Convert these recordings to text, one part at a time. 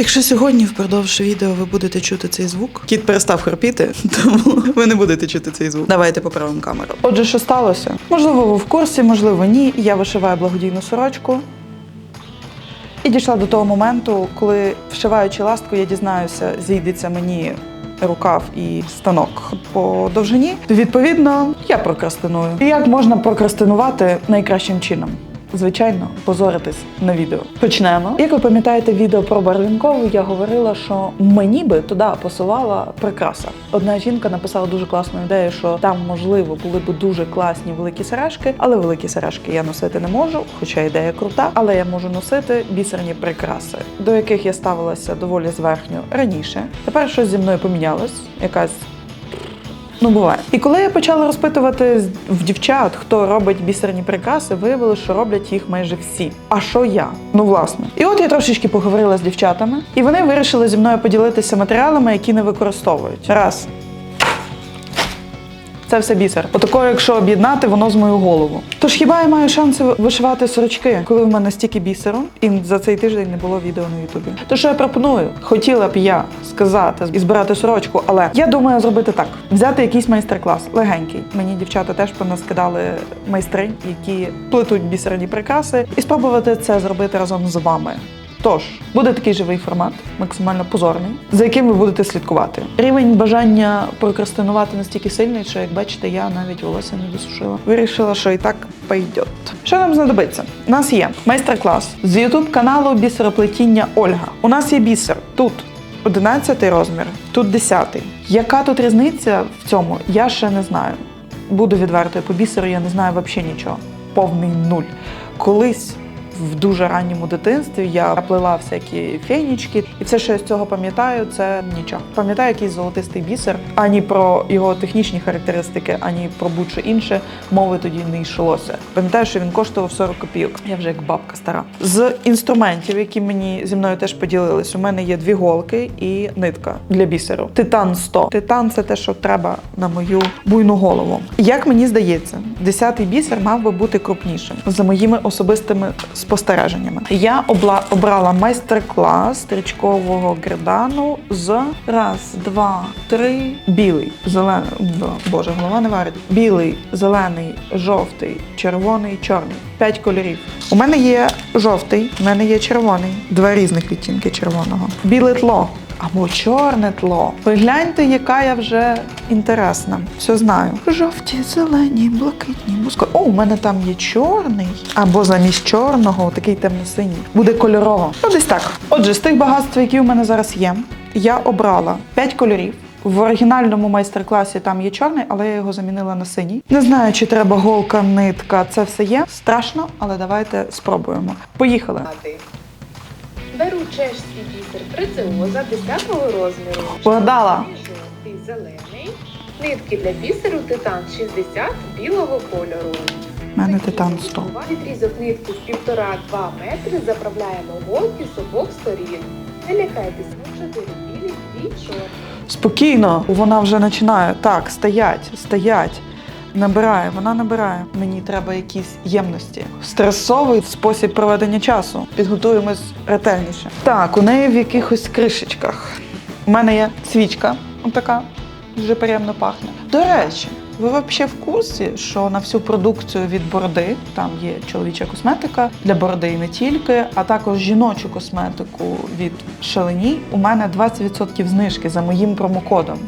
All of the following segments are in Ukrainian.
Якщо сьогодні впродовж відео ви будете чути цей звук, кіт перестав хропіти, тому ви не будете чути цей звук. Давайте поправимо камеру. Отже, що сталося? Можливо, ви в курсі, можливо, ні. Я вишиваю благодійну сорочку. І дійшла до того моменту, коли вшиваючи ластку, я дізнаюся, зійдеться мені рукав і станок по довжині. Відповідно, я прокрастиную. І як можна прокрастинувати найкращим чином? Звичайно, позоритись на відео. Почнемо. Як ви пам'ятаєте, відео про Барвінкову я говорила, що мені би туди пасувала прикраса. Одна жінка написала дуже класну ідею, що там можливо були б дуже класні великі сережки, але великі сережки я носити не можу, хоча ідея крута, але я можу носити бісерні прикраси, до яких я ставилася доволі зверхньо раніше. Тепер щось зі мною помінялось, якась Ну, буває. І коли я почала розпитувати в дівчат, хто робить бісерні прикраси, виявили, що роблять їх майже всі. А що я? Ну, власне. І от я трошечки поговорила з дівчатами, і вони вирішили зі мною поділитися матеріалами, які не використовують. Раз. Це все бісер. Отакого, якщо об'єднати, воно з мою голову. Тож хіба я маю шанси вишивати сорочки, коли в мене стільки бісеру, і за цей тиждень не було відео на Ютубі? То що я пропоную? Хотіла б я сказати і збирати сорочку, але я думаю зробити так: взяти якийсь майстер-клас легенький. Мені дівчата теж понаскидали майстри, які плетуть бісерні прикраси, і спробувати це зробити разом з вами. Тож буде такий живий формат, максимально позорний, за яким ви будете слідкувати. Рівень бажання прокрастинувати настільки сильний, що як бачите, я навіть волосся не досушила. Вирішила, що і так пойдет. Що нам знадобиться? У нас є майстер-клас з youtube каналу бісероплетіння Ольга. У нас є бісер тут. 11 розмір, тут 10. Яка тут різниця в цьому? Я ще не знаю. Буду відвертою по бісеру, я не знаю взагалі нічого. Повний нуль. Колись в дуже ранньому дитинстві я плела всякі фенічки, і все, що я з цього пам'ятаю, це нічого. Пам'ятаю якийсь золотистий бісер, ані про його технічні характеристики, ані про будь-що інше мови тоді не йшлося. Пам'ятаю, що він коштував 40 копійок. Я вже як бабка стара. З інструментів, які мені зі мною теж поділились, у мене є дві голки і нитка для бісеру. Титан 100. Титан це те, що треба на мою буйну голову. Як мені здається, десятий бісер мав би бути крупнішим за моїми особистими спостереженнями. Я обла обрала майстер-клас стрічкового гердану з раз, два, три, білий, зелений. Боже, голова не варить. Білий, зелений, жовтий, червоний, чорний. П'ять кольорів. У мене є жовтий, у мене є червоний, два різних відтінки червоного. Біле тло. Або чорне тло. Ви гляньте, яка я вже інтересна. Все знаю. Жовті, зелені, блакитні, буско. О, у мене там є чорний. Або замість чорного, такий темно-синій. Буде кольорово. Ну, десь так. Отже, з тих багатств, які у мене зараз є, я обрала 5 кольорів. В оригінальному майстер-класі там є чорний, але я його замінила на синій. Не знаю, чи треба голка, нитка. Це все є. Страшно, але давайте спробуємо. Поїхали. Беру чешський бісер прецеоза 10 розміру. Вгадала. Жовтий, зелений. Нитки для бісеру титан 60 білого кольору. У мене титан 100. Відрізок нитки з 1,5-2 метри заправляємо голки з обох сторін. Не лякайтесь, ми 4 білі, 2 чорні. Спокійно, вона вже починає. Так, стоять, стоять. Набирає, вона набирає. Мені треба якісь ємності. Стресовий спосіб проведення часу. Підготуємось ретельніше. Так, у неї в якихось кришечках. У мене є свічка, отака, дуже приємно пахне. До речі, ви взагалі в курсі, що на всю продукцію від бороди, там є чоловіча косметика для бороди і не тільки, а також жіночу косметику від шалені, у мене 20% знижки за моїм промокодом.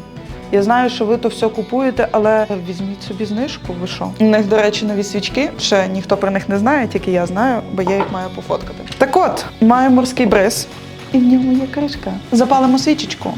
Я знаю, що ви то все купуєте, але візьміть собі знижку. Ви що? У них, до речі, нові свічки. Ще ніхто про них не знає, тільки я знаю, бо я їх маю пофоткати. Так от, маю морський бриз, і в ньому є кришка. Запалимо свічечку.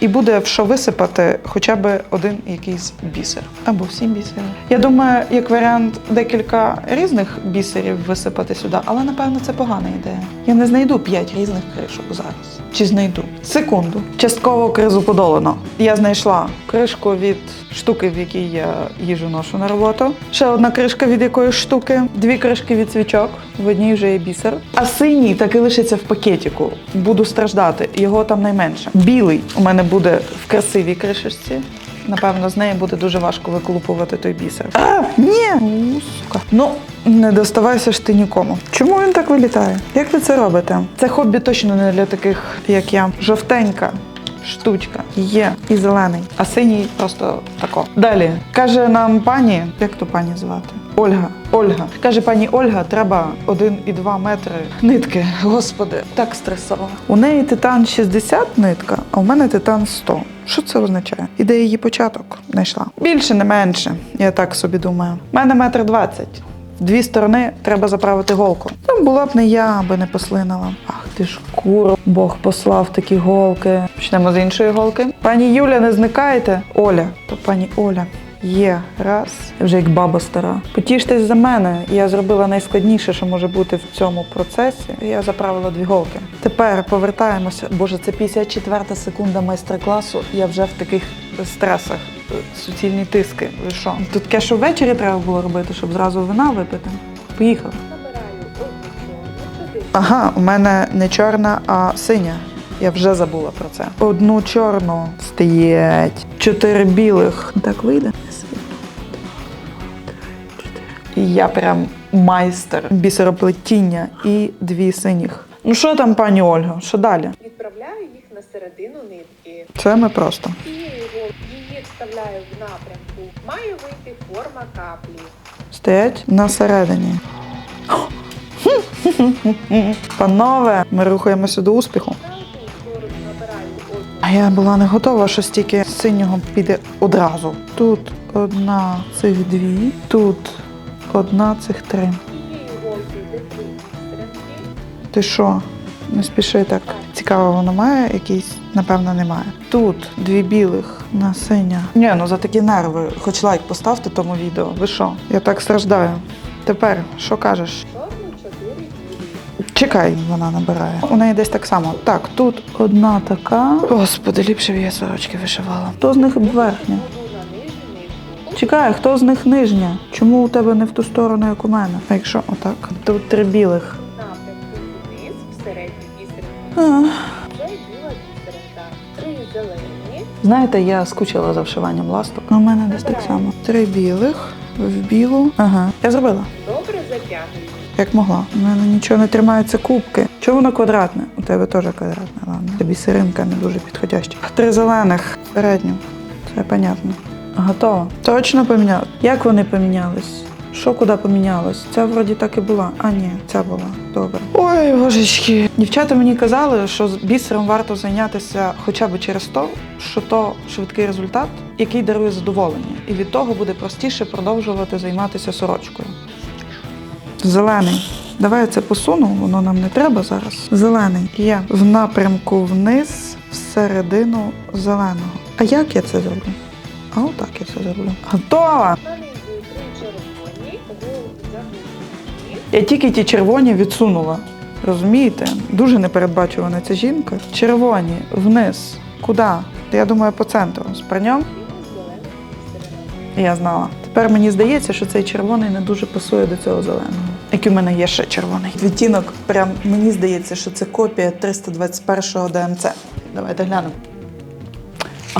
І буде в що висипати хоча б один якийсь бісер або всі бісери. Я думаю, як варіант декілька різних бісерів висипати сюди, але напевно це погана ідея. Я не знайду п'ять різних кришок зараз. Чи знайду? Секунду. Частково кризу подолано. Я знайшла кришку від штуки, в якій я їжу ношу на роботу. Ще одна кришка від якоїсь штуки, дві кришки від свічок. В одній вже є бісер. А синій таки лишиться в пакетику. Буду страждати. Його там найменше. Білий у мене буде в красивій кришечці. Напевно, з неї буде дуже важко виколупувати той бісер. А, ні! У, сука. Ну, не доставайся ж ти нікому. Чому він так вилітає? Як ви це робите? Це хобі точно не для таких, як я. Жовтенька. Штучка є і зелений, а синій просто тако. Далі каже нам пані, як то пані звати? Ольга. Ольга каже, пані Ольга, треба 1,2 метри нитки. Господи, так стресово. У неї титан 60 нитка, а у мене титан 100. Що це означає? І де її початок знайшла? Більше, не менше. Я так собі думаю. У мене метр двадцять. Дві сторони треба заправити голку. Ну, була б не я, аби не послинила. Ах ти ж куро, Бог послав такі голки. Почнемо з іншої голки. Пані Юля, не зникайте. Оля, то пані Оля. Є раз, вже як баба стара. Потіштесь за мене. Я зробила найскладніше, що може бути в цьому процесі. Я заправила дві голки. Тепер повертаємося. Боже, це 54 секунда майстер-класу. Я вже в таких стресах. Суцільні тиски. Ви що? Тут таке, що ввечері треба було робити, щоб зразу вина випити. Чотири Ага, у мене не чорна, а синя. Я вже забула про це. Одну чорну стоять, чотири білих. Так вийде. І я прям майстер бісероплетіння і дві синіх. Ну що там, пані Ольга? Що далі? Відправляю їх на середину нитки. Це ми просто. Її вставляю в напрямку. Має вийти форма каплі. Стоять на середині. Панове, ми рухаємося до успіху. А я була не готова, що стільки синього піде одразу. Тут одна цих дві, тут одна цих три. Ти що? Не спіши так. Цікаво, воно має якийсь? Напевно, немає. Тут дві білих на синя. Ні, ну за такі нерви. Хоч лайк поставте тому відео. Ви що? Я так страждаю. Тепер що кажеш? Чекай, вона набирає. У неї десь так само. Так, тут одна така. Господи, ліпше б я сорочки вишивала. Хто з них верхня? Чекай, хто з них нижня? Чому у тебе не в ту сторону, як у мене? А якщо отак? Тут три білих. Напрямку вниз в бісеринку. Це біла бісеринка. Три зелені. Знаєте, я скучила за вшиванням ласток. У мене десь так само. Три білих в білу. Ага. Я зробила. Добре затягую. Як могла. У мене нічого не тримаються кубки. Чому воно квадратне? У тебе теж квадратне, ладно. Тобі сиринка не дуже підходяща. Три зелених середню. Це понятно. Готово. Точно поміняли. Як вони помінялись? Що куди помінялось? Ця вроді так і була. А ні, ця була. Добре. Ой, божечки. Дівчата мені казали, що з бісером варто зайнятися хоча б через то, що то швидкий результат, який дарує задоволення. І від того буде простіше продовжувати займатися сорочкою. Зелений. Давай я це посуну, воно нам не треба зараз. Зелений є в напрямку вниз, всередину зеленого. А як я це зроблю? А отак я це зроблю. Готова! Я тільки ті червоні відсунула. Розумієте? Дуже непередбачувана ця жінка. Червоні вниз. Куди? Я думаю, по центру. З парнем я знала. Тепер мені здається, що цей червоний не дуже пасує до цього зеленого. Який у мене є ще червоний. Відтінок, прям мені здається, що це копія 321-го ДМЦ. Давайте глянемо.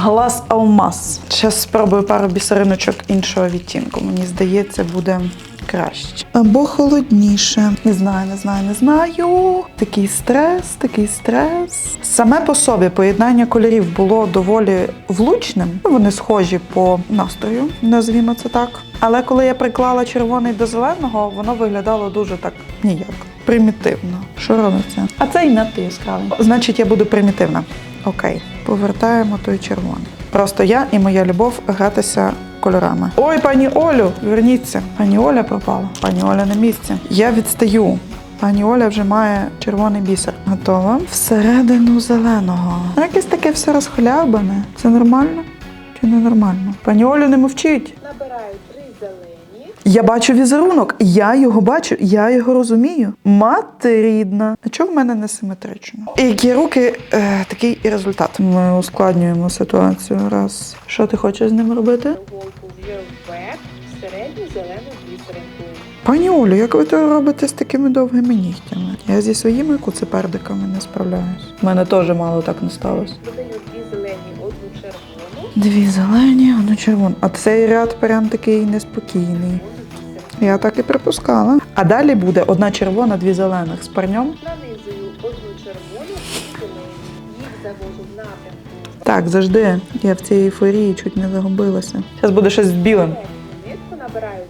Глаз алмаз. Зараз спробую пару бісериночок іншого відтінку. Мені здається, буде краще. Або холодніше. Не знаю, не знаю, не знаю. Такий стрес, такий стрес. Саме по собі поєднання кольорів було доволі влучним. Вони схожі по настрою, назвімо це так. Але коли я приклала червоний до зеленого, воно виглядало дуже так ніяк. Примітивно. Що робиться? А це й надто яскравий. Значить, я буду примітивна. Окей, повертаємо той червоний. Просто я і моя любов гратися кольорами. Ой, пані Олю, верніться. Пані Оля пропала. Пані Оля на місці. Я відстаю. Пані Оля вже має червоний бісер. Готова? Всередину зеленого. Ну, Якесь таке все розхлябане. Це нормально чи не нормально? Пані Олю, не мовчіть. Набираю три зелені. Я бачу візерунок, я його бачу, я його розумію. Мати рідна. А чого в мене не симетрично? І Які руки, е, такий і результат. Ми ускладнюємо ситуацію. Раз. Що ти хочеш з ним робити? Пані Олю, як ви то робите з такими довгими нігтями? Я зі своїми куцепердиками не справляюсь. У мене теж мало так не сталося. Дві зелені, одну червону. А цей ряд прям такий неспокійний. Я так і припускала. А далі буде одна червона, дві зелених з парнем. Нанизую одну червону і зелену. Їх завожу в напрямку. Так, завжди. Я в цій ейфорії чуть не загубилася. Зараз буде щось з білим. Нитку набираю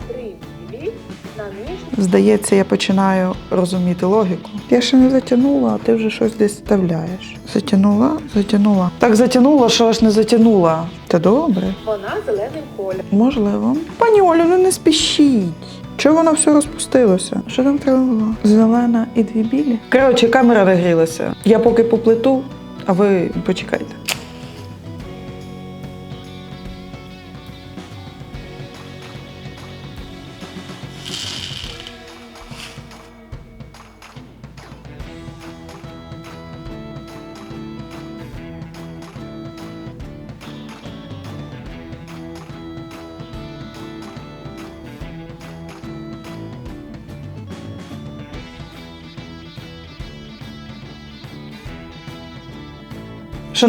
Здається, я починаю розуміти логіку. Я ще не затягнула, а ти вже щось десь вставляєш. Затягнула, затягнула. Так затягнула, що аж не затягнула. Та добре. вона зелений колір. Можливо. Пані Олю, ну не спішіть. Чого воно все розпустилося? Що там треба було? Зелена і дві білі. Коротше, камера нагрілася. Я поки поплету, а ви почекайте.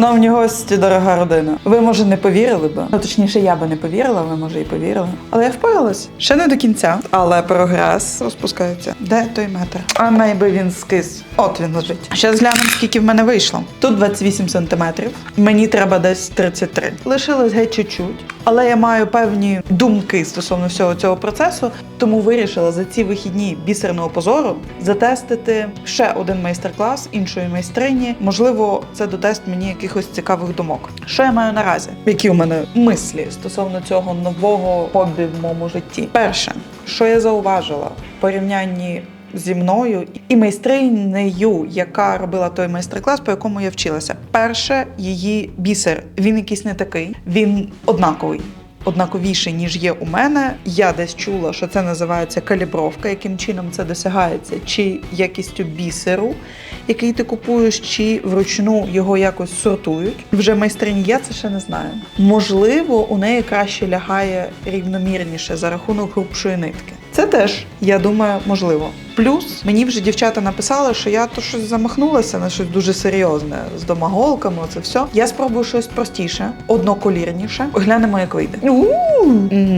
Шановні гості, дорога родина, ви може не повірили би. Ну точніше, я би не повірила, ви може і повірили. Але я впоралась. Ще не до кінця, але прогрес розпускається. Де той метр? А найби він скис. От він лежить. Ще глянемо, скільки в мене вийшло. Тут 28 сантиметрів. Мені треба десь 33. Лишилось геть чуть-чуть. Але я маю певні думки стосовно всього цього процесу, тому вирішила за ці вихідні бісерного позору затестити ще один майстер-клас іншої майстрині. Можливо, це додасть мені якихось цікавих думок. Що я маю наразі? Які у мене мислі стосовно цього нового хобі в моєму житті? Перше, що я зауважила в порівнянні зі мною і майстринею, яка робила той майстер-клас, по якому я вчилася. Перше, її бісер. Він якийсь не такий, він однаковий. Однаковіший, ніж є у мене. Я десь чула, що це називається калібровка, яким чином це досягається, чи якістю бісеру, який ти купуєш, чи вручну його якось сортують. Вже майстрині я це ще не знаю. Можливо, у неї краще лягає рівномірніше за рахунок грубшої нитки. Це теж, я думаю, можливо. Плюс мені вже дівчата написали, що я то щось замахнулася на щось дуже серйозне з домоголками. Це все. Я спробую щось простіше, одноколірніше. Глянемо, як вийде.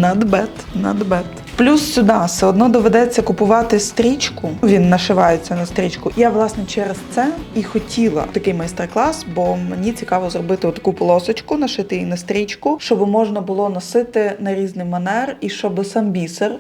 Not bad, not. Плюс сюди все одно доведеться купувати стрічку. Він нашивається на стрічку. Я власне через це і хотіла такий майстер-клас, бо мені цікаво зробити таку полосочку, нашити її на стрічку, щоб можна було носити на різний манер, і щоб сам бісер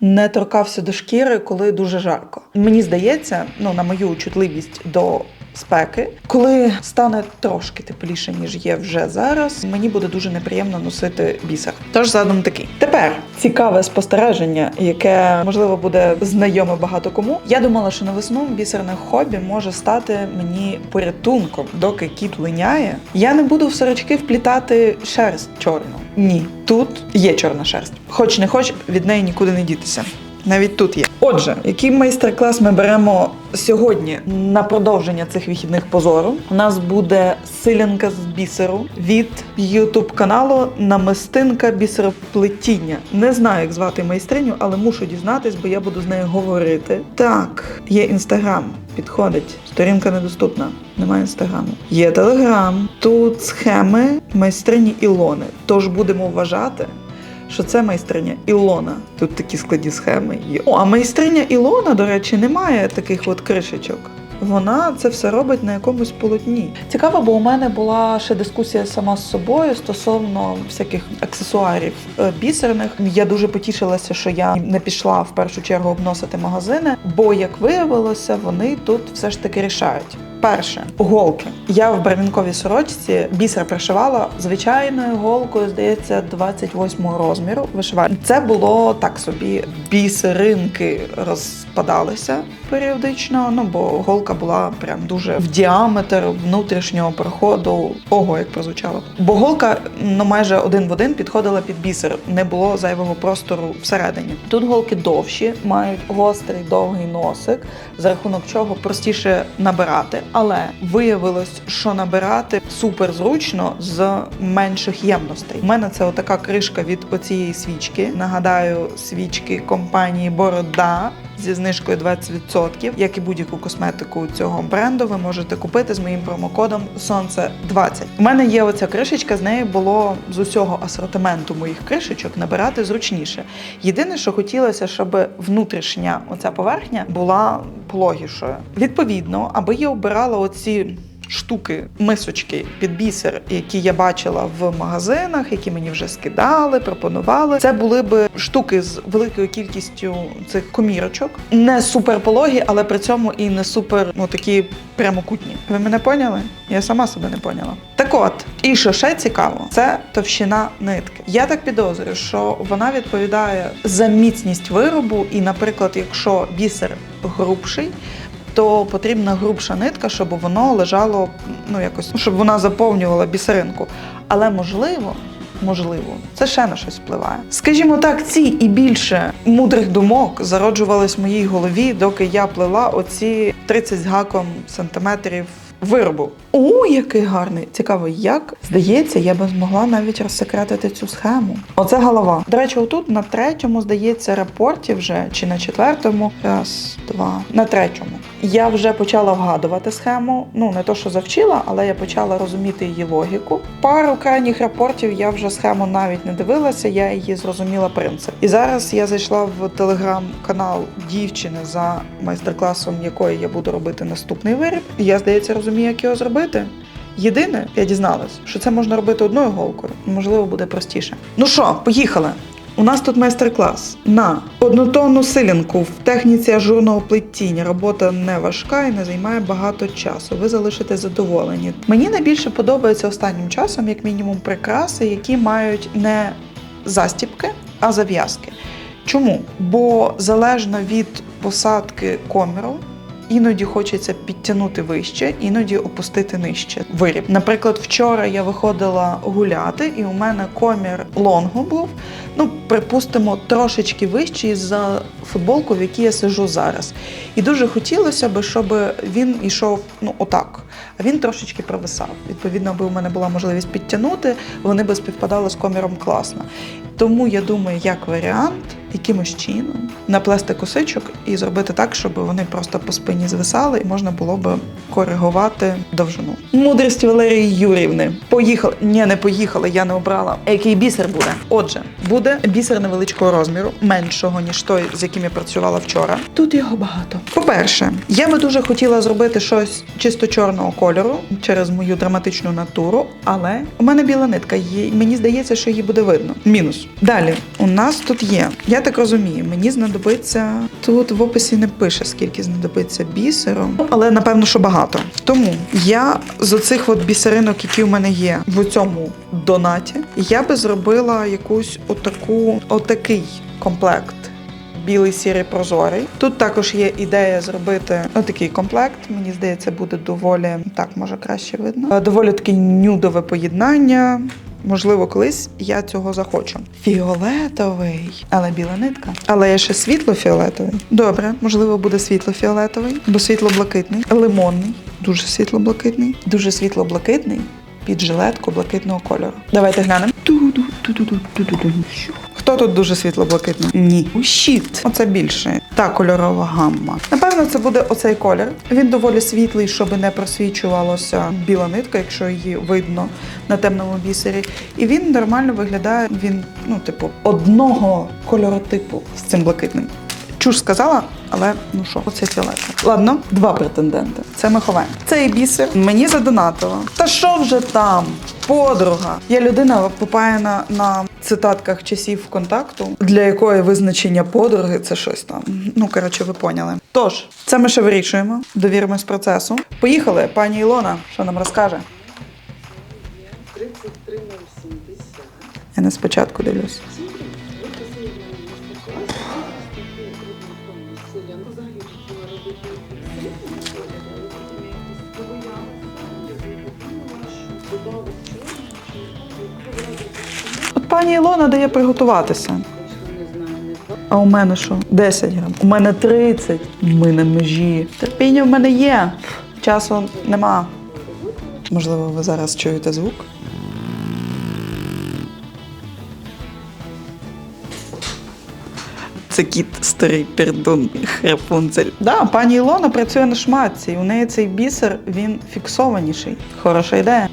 не торкався до шкіри, коли дуже жарко. Мені здається, ну на мою чутливість до спеки, коли стане трошки тепліше, ніж є вже зараз, мені буде дуже неприємно носити бісер. Тож задум такий. Тепер цікаве спостереження, яке можливо буде знайоме багато кому. Я думала, що на весну бісерне хобі може стати мені порятунком, доки кіт линяє. Я не буду в сорочки вплітати шерсть чорну. Ні, тут є чорна шерсть. Хоч не хоч, від неї нікуди не дітися. Навіть тут є. Отже, який майстер-клас ми беремо сьогодні на продовження цих вихідних позору? У нас буде силянка з бісеру від Ютуб каналу Намистинка бісероплетіння. Не знаю, як звати майстриню, але мушу дізнатись, бо я буду з нею говорити. Так, є інстаграм. Підходить. Сторінка недоступна. Немає інстаграму. Є телеграм. Тут схеми майстрині Ілони. Тож будемо вважати, що це майстриня Ілона. Тут такі складні схеми є. О, а майстриня Ілона, до речі, не має таких от кришечок. Вона це все робить на якомусь полотні. Цікаво, бо у мене була ще дискусія сама з собою стосовно всяких аксесуарів е, бісерних. Я дуже потішилася, що я не пішла в першу чергу обносити магазини, бо як виявилося, вони тут все ж таки рішають. Перше голки. Я в барвінковій сорочці бісер пришивала звичайною голкою, здається, 28 розміру. Вишиваю. Це було так собі. Бісеринки розпадалися періодично. Ну бо голка була прям дуже в діаметр внутрішнього проходу. Ого, як прозвучало. Бо голка ну майже один в один підходила під бісер. Не було зайвого простору всередині. Тут голки довші, мають гострий довгий носик, за рахунок чого простіше набирати. Але виявилось, що набирати супер зручно з менших ємностей. У мене це отака кришка від оцієї свічки. Нагадаю, свічки компанії Борода. Зі знижкою 20%. Як і будь-яку косметику цього бренду, ви можете купити з моїм промокодом Сонце 20. У мене є оця кришечка, з нею було з усього асортименту моїх кришечок набирати зручніше. Єдине, що хотілося, щоб внутрішня оця поверхня була пологішою. Відповідно, аби я обирала оці. Штуки, мисочки під бісер, які я бачила в магазинах, які мені вже скидали, пропонували. Це були б штуки з великою кількістю цих комірочок, не супер пологі, але при цьому і не супер ну, такі прямокутні. Ви мене поняли? Я сама себе не поняла. Так от, і що ще цікаво, це товщина нитки. Я так підозрюю, що вона відповідає за міцність виробу, і, наприклад, якщо бісер грубший. То потрібна грубша нитка, щоб воно лежало, ну якось, щоб вона заповнювала бісеринку. Але можливо, можливо, це ще на щось впливає. Скажімо так, ці і більше мудрих думок зароджувались в моїй голові, доки я плела оці 30 з гаком сантиметрів виробу. О, який гарний! Цікаво, як здається, я би змогла навіть розсекретити цю схему. Оце голова. До речі, отут на третьому, здається, рапорті вже чи на четвертому. Раз, два, на третьому. Я вже почала вгадувати схему. Ну не то, що завчила, але я почала розуміти її логіку. Пару крайніх рапортів я вже схему навіть не дивилася, я її зрозуміла принцип. І зараз я зайшла в телеграм-канал дівчини, за майстер-класом якої я буду робити наступний виріб. Я, здається, розумію, як його зробити. Єдине, я дізналась, що це можна робити одною голкою. Можливо, буде простіше. Ну що, поїхали. У нас тут майстер-клас на однотонну силінку в техніці ажурного плетіння. Робота не важка і не займає багато часу. Ви залишите задоволені. Мені найбільше подобається останнім часом, як мінімум, прикраси, які мають не застіпки, а зав'язки. Чому? Бо залежно від посадки коміру, Іноді хочеться підтягнути вище, іноді опустити нижче виріб. Наприклад, вчора я виходила гуляти, і у мене комір лонгу був. Ну, припустимо, трошечки вищий за футболку, в якій я сижу зараз. І дуже хотілося б, щоб він йшов ну отак. А він трошечки провисав. Відповідно, аби у мене була можливість підтягнути, вони би співпадали з коміром класно. Тому я думаю, як варіант, якимось чином наплести косичок і зробити так, щоб вони просто по спині звисали, і можна було би коригувати довжину. Мудрість Валерії Юрівни. Поїхали. Ні, не поїхали, я не обрала. Який бісер буде? Отже, буде бісер невеличкого розміру, меншого ніж той, з яким я працювала вчора. Тут його багато. По-перше, я би дуже хотіла зробити щось чисто чорного кольору через мою драматичну натуру, але у мене біла нитка. І мені здається, що її буде видно. Мінус. Далі у нас тут є. Я так розумію, мені знадобиться тут в описі не пише, скільки знадобиться бісеру, але напевно, що багато. Тому я з оцих от бісеринок, які у мене є в цьому донаті, я би зробила якусь отаку, отакий комплект. Білий сірий прозорий. Тут також є ідея зробити отакий комплект. Мені здається, буде доволі так, може краще видно. Е, Доволі таке нюдове поєднання. Можливо, колись я цього захочу. Фіолетовий, але біла нитка. Але є ще світло-фіолетовий. Добре, можливо, буде світло-фіолетовий, бо світло-блакитний, лимонний, дуже світло-блакитний, дуже світло-блакитний. Під жилетку блакитного кольору. Давайте глянемо. Що? Хто тут дуже світло-блакитний? Ні. Щіт. Оце більше. Та кольорова гамма. Напевно, це буде оцей колір. Він доволі світлий, щоб не просвічувалася біла нитка, якщо її видно на темному бісері. І він нормально виглядає. Він, ну, типу, одного кольоротипу з цим блакитним. Чуж сказала, але ну що, оце фіолетове. Ладно, два претенденти. Це ми ховаємо. Цей бісер мені задонатило. Та що вже там? Подруга. Я людина попаяна на цитатках часів контакту, для якої визначення подруги це щось там. Ну коротше, ви поняли. Тож, це ми ще вирішуємо. Довіримось процесу. Поїхали, пані Ілона, що нам розкаже? 33070. Я не спочатку дивлюсь. Пані Ілона дає приготуватися. А у мене що? 10 грам. У мене 30. Ми на межі. Терпіння в мене є. Часу нема. Можливо, ви зараз чуєте звук. Це кіт старий пердун Рапунцель. Да, пані Ілона працює на шматці, у неї цей бісер він фіксованіший. Хороша ідея.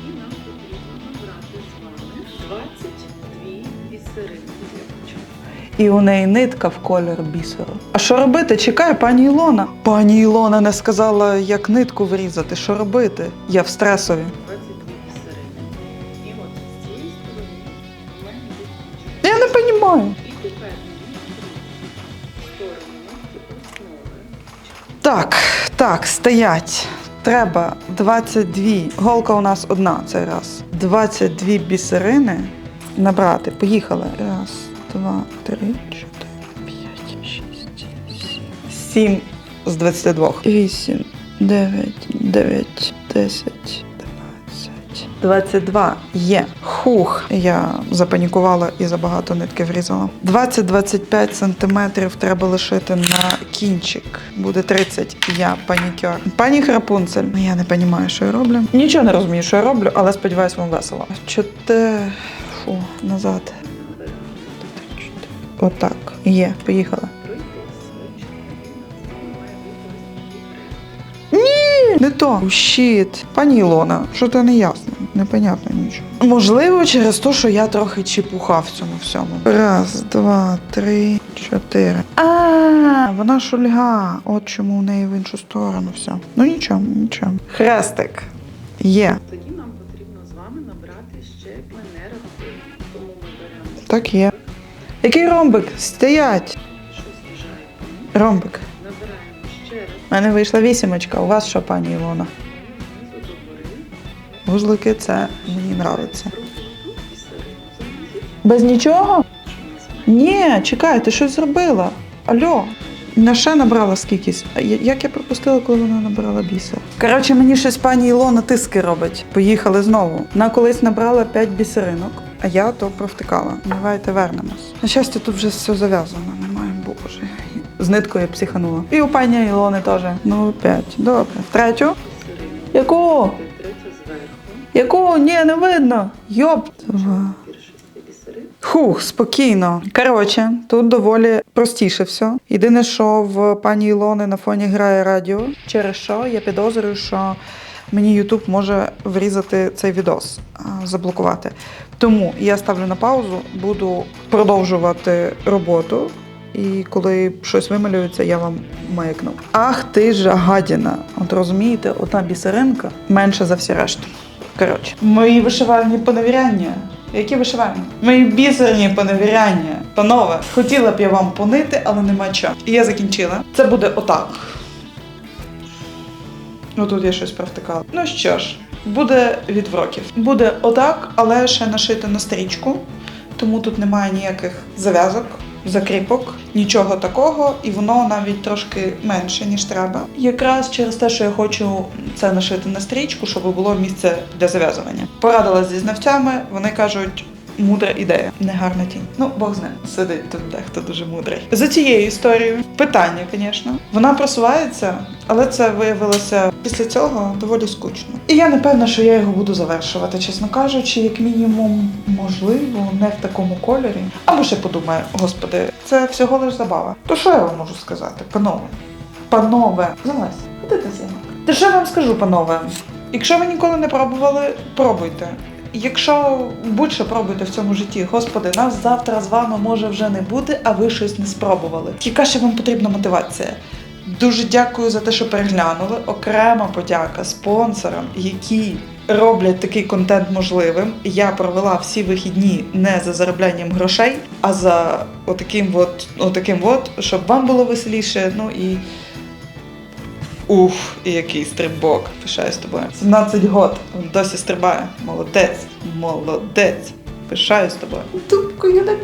І у неї нитка в колір бісеру. А що робити? Чекай, пані Ілона. Пані Ілона не сказала, як нитку врізати. Що робити? Я в стресові. 22 бісерини. І от з цієї сторони у мене. Я не розумію. Так, так, стоять. Треба 22. Голка у нас одна цей раз. 22 бісерини набрати. Поїхали. Раз, два, три, чотири, п'ять, шість, сім. Сім з 22. Вісім, дев'ять, дев'ять, десять. 22 є. Хух, я запанікувала і забагато нитки врізала. 20-25 сантиметрів треба лишити на кінчик. Буде 30. Я панікер. Пані Храпунцель. Я не розумію, що я роблю. Нічого не розумію, що я роблю, але сподіваюсь, вам весело. Чотири. Фу, назад. Отак. Є. Поїхала. Не то. Щіт. Пані Ілона, що то не ясно. Непонятно нічого. Можливо, через те, що я трохи чепуха в цьому всьому. Раз, два, три, чотири. А, вона шульга. От чому в неї в іншу сторону все. Ну нічого, нічого. Хрестик. Є. Тоді нам потрібно з вами набрати ще пленера. Тому ми беремо Так є. Який ромбик? Стоять. Ромбик. У мене вийшла вісімочка. У вас що, пані Ілона? Вузлики це мені занизити. Без нічого? Ні, чекай, ти щось зробила. Алло. На ще набрала скількись. Як я пропустила, коли вона набрала бісер? Коротше, мені щось пані Ілона тиски робить. Поїхали знову. Вона колись набрала 5 бісеринок, а я то провтикала. Давайте вернемось. На щастя, тут вже все зав'язано. Немає, боже. З ниткою психанула. І у пані Ілони теж. Ну, 5. Добре. Третю. Яку? Яку? Ні, не видно. Йоп. Два. Спокійно. Коротше, тут доволі простіше все. Єдине, що в пані Ілони на фоні грає радіо, через що я підозрюю, що мені Ютуб може врізати цей відос, заблокувати. Тому я ставлю на паузу, буду продовжувати роботу. І коли щось вималюється, я вам маякну. Ах ти ж гадіна. От розумієте, одна бісеринка менше за всі решту. Коротше, мої вишивальні поневіряння. Які вишивальні? Мої бісерні поневіряння. Панове, хотіла б я вам понити, але нема чого. І я закінчила. Це буде отак. Ну тут я щось провтикала. Ну що ж, буде від вроків. Буде отак, але ще нашито на стрічку. Тому тут немає ніяких зав'язок, закріпок, нічого такого, і воно навіть трошки менше, ніж треба. Якраз через те, що я хочу це нашити на стрічку, щоб було місце для зав'язування. Порадилась зі знавцями, вони кажуть. Мудра ідея, не гарна тінь. Ну, Бог з ним. Сидить тут дехто дуже мудрий. За цією історією питання, звісно. Вона просувається, але це виявилося після цього доволі скучно. І я не певна, що я його буду завершувати, чесно кажучи, як мінімум, можливо, не в такому кольорі. Або ще подумаю, господи, це всього лиш забава. То що я вам можу сказати, панове? Панове, залазь, ходите зимок. Та що я вам скажу, панове? Якщо ви ніколи не пробували, пробуйте. Якщо будь-що пробуйте в цьому житті, господи, нас завтра з вами може вже не бути, а ви щось не спробували. Яка ще вам потрібна мотивація? Дуже дякую за те, що переглянули. Окрема подяка спонсорам, які роблять такий контент можливим. Я провела всі вихідні не за зароблянням грошей, а за отаким от, отаким от, щоб вам було веселіше. Ну і Уф, і який стрибок. Пишаюсь тобою. 17 год. Досі стрибає. Молодець. Молодець. Пишаюсь тобою. Тупкою на.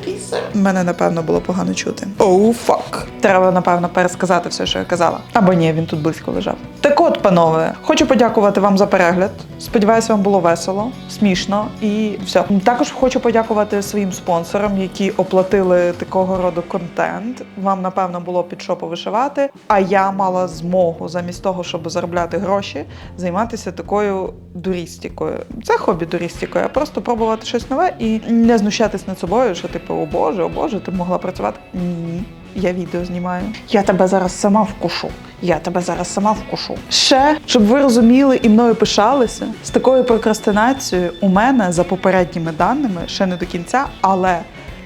Мене напевно було погано чути. Оу, фак. Треба, напевно, пересказати все, що я казала. Або ні, він тут близько лежав. Так от, панове, хочу подякувати вам за перегляд. Сподіваюся, вам було весело, смішно і все. Також хочу подякувати своїм спонсорам, які оплатили такого роду контент. Вам, напевно, було під що повишивати. А я мала змогу замість того, щоб заробляти гроші, займатися такою дурістікою. Це хобі дурістікою, а просто пробувати щось нове і не знущатись над собою, що типу, о Боже, о Боже, ти могла працювати. Ні. я відео знімаю. Я тебе зараз сама вкушу. Я тебе зараз сама вкушу. Ще, щоб ви розуміли і мною пишалися, з такою прокрастинацією у мене за попередніми даними ще не до кінця, але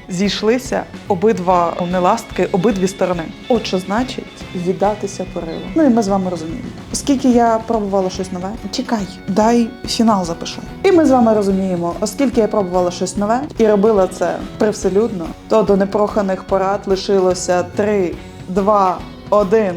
зійшлися обидва неластки, обидві сторони. От що значить віддатися пориву. Ну і ми з вами розуміємо. Оскільки я пробувала щось нове, чекай, дай фінал запишу. І ми з вами розуміємо, оскільки я пробувала щось нове і робила це привселюдно, то до непроханих порад лишилося 3, 2, 1.